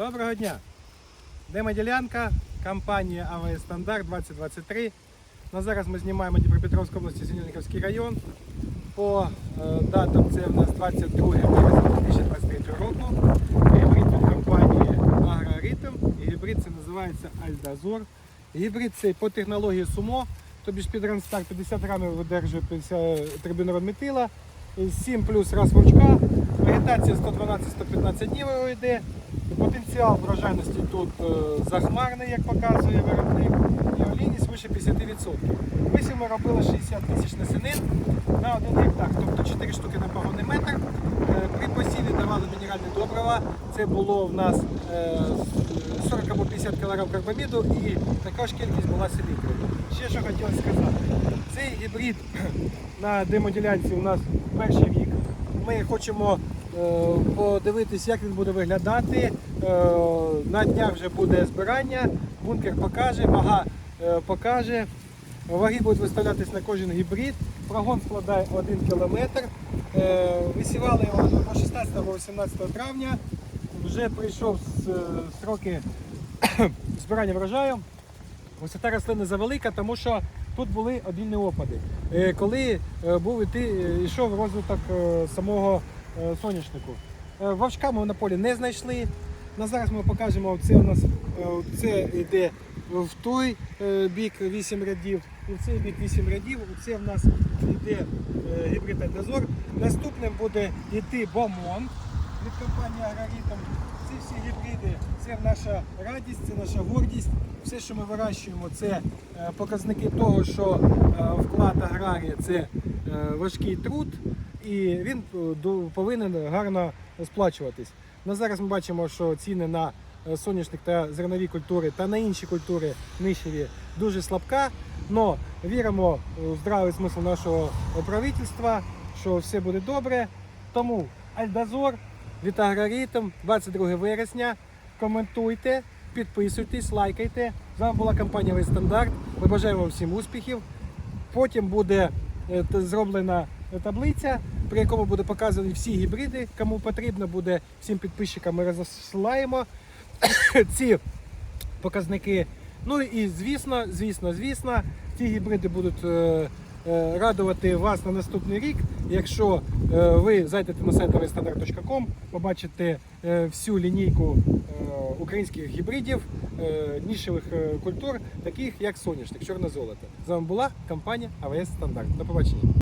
Доброго дня! Демоділянка, компанія АВС Стандарт 2023. На зараз ми знімаємо Дніпропетровську області, Синельниковський район. По е, датам це в нас 22 березня 2023 року. Гібрид від компанії Агроритм. Гібрид це називається Альдазор. Гібрид цей по технології СУМО, тобі ж під Ранстар 50 грамів видержує 50 трибінородметила, 7 плюс раз вовчка, вегетація 112-115 днів йде. Потенціал врожайності тут е, захмарний, як показує виробник, і олійність вище 50%. Висів ми робили 60 тисяч насінин на один гектар, тобто 4 штуки на погонний метр. Е, При посіві давали мінеральні добрива. Це було в нас е, 40 або 50 кг карбаміду і також кількість була селітри. Ще що хотілося сказати. Цей гібрид на демоділянці у нас перший рік. Ми хочемо е, подивитись, як він буде виглядати. Е, на днях вже буде збирання, бункер покаже, вага е, покаже. Ваги будуть виставлятись на кожен гібрид. Прогон складає 1 км. Е, Висівали його по 16-18 травня. Вже прийшов е, строки збирання врожаю. Висота рослини завелика, тому що тут були обільні опади. Е, Коли е, був іти, е, йшов розвиток е, самого е, соняшнику. Е, Вовчка ми на полі не знайшли. На зараз ми покажемо, це у нас е, це йде в той е, бік 8 рядів, в цей бік 8 рядів. Це в нас йде е, гібрид Альдозор. Наступним буде йти Бомон від компанії Агроритм. Ці всі гібриди це наша радість, це наша гордість. Все, що ми вирощуємо, це е, показники того, що е, вклад аграрія це е, важкий труд, і він повинен гарно сплачуватись. На зараз ми бачимо, що ціни на соняшник та зернові культури та на інші культури нищеві дуже слабка. Но віримо в здравий смисл нашого правительства, що все буде добре. Тому Альдазор від Агроритм 22 вересня. Коментуйте, підписуйтесь, лайкайте. З вами була компанія Весь Стандарт. Ми бажаємо вам всім успіхів. Потім буде е, зроблена таблиця, при якому буде показані всі гібриди. Кому потрібно буде всім підписчикам ми розсилаємо ці показники. Ну і звісно, звісно, звісно, ці гібриди будуть е, радувати вас на наступний рік. Якщо е, ви зайдете на сайт avestandard.com, побачите е, всю лінійку е, українських гібридів, е, нішевих е, культур, таких як соняшник, чорне золото. З вами була компанія АВС Стандарт. До побачення.